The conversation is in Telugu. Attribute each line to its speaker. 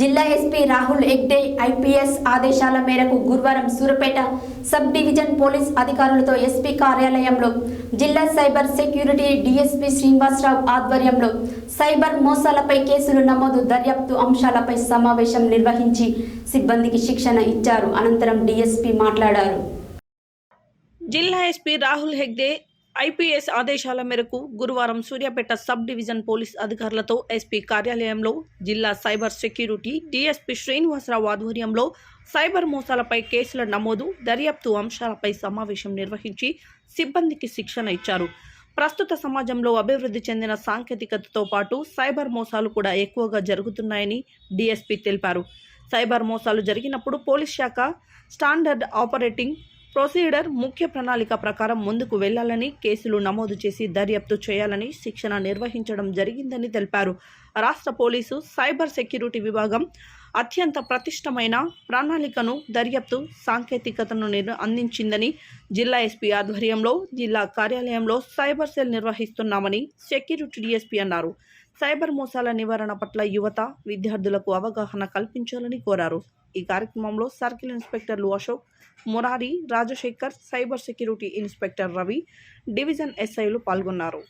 Speaker 1: జిల్లా ఎస్పీ రాహుల్ ఎగ్డే ఐపీఎస్ ఆదేశాల మేరకు గురువారం సూరపేట సబ్ డివిజన్ పోలీస్ అధికారులతో ఎస్పీ కార్యాలయంలో జిల్లా సైబర్ సెక్యూరిటీ డిఎస్పీ శ్రీనివాసరావు ఆధ్వర్యంలో సైబర్ మోసాలపై కేసులు నమోదు దర్యాప్తు అంశాలపై సమావేశం నిర్వహించి సిబ్బందికి శిక్షణ ఇచ్చారు. అనంతరం డిఎస్పీ మాట్లాడారు.
Speaker 2: జిల్లా ఎస్పీ రాహుల్ హెగ్డే ఐపీఎస్ ఆదేశాల మేరకు గురువారం సూర్యాపేట సబ్ డివిజన్ పోలీస్ అధికారులతో ఎస్పీ కార్యాలయంలో జిల్లా సైబర్ సెక్యూరిటీ డీఎస్పీ శ్రీనివాసరావు ఆధ్వర్యంలో సైబర్ మోసాలపై కేసుల నమోదు దర్యాప్తు అంశాలపై సమావేశం నిర్వహించి సిబ్బందికి శిక్షణ ఇచ్చారు. ప్రస్తుత సమాజంలో అభివృద్ధి చెందిన సాంకేతికతతో పాటు సైబర్ మోసాలు కూడా ఎక్కువగా జరుగుతున్నాయని డీఎస్పీ తెలిపారు. సైబర్ మోసాలు జరిగినప్పుడు పోలీస్ శాఖ స్టాండర్డ్ ఆపరేటింగ్ ప్రొసీడర్ ముఖ్య ప్రణాళిక ప్రకారం ముందుకు వెళ్ళాలని కేసులు నమోదు చేసి దర్యాప్తు చేయాలని శిక్షణ నిర్వహించడం జరిగిందని తెలిపారు. రాష్ట్ర పోలీసు సైబర్ సెక్యూరిటీ విభాగం అత్యంత ప్రతిష్టమైన ప్రణాళికను దర్యాప్తు సాంకేతికతను అందించిందని జిల్లా ఎస్పీ ఆధ్వర్యంలో జిల్లా కార్యాలయంలో సైబర్ సెల్ నిర్వహిస్తున్నామని సెక్యూరిటీ డిఎస్పీ అన్నారు. సైబర్ మోసాల నివారణ పట్ల యువత విద్యార్థులకు అవగాహన కల్పించాలని కోరారు. ఈ కార్యక్రమంలో circle ఇన్స్పెక్టర్లు Ashok Murari Rajasekhar cyber security inspector Ravi division ఎస్ఐలు పాల్గొన్నారు.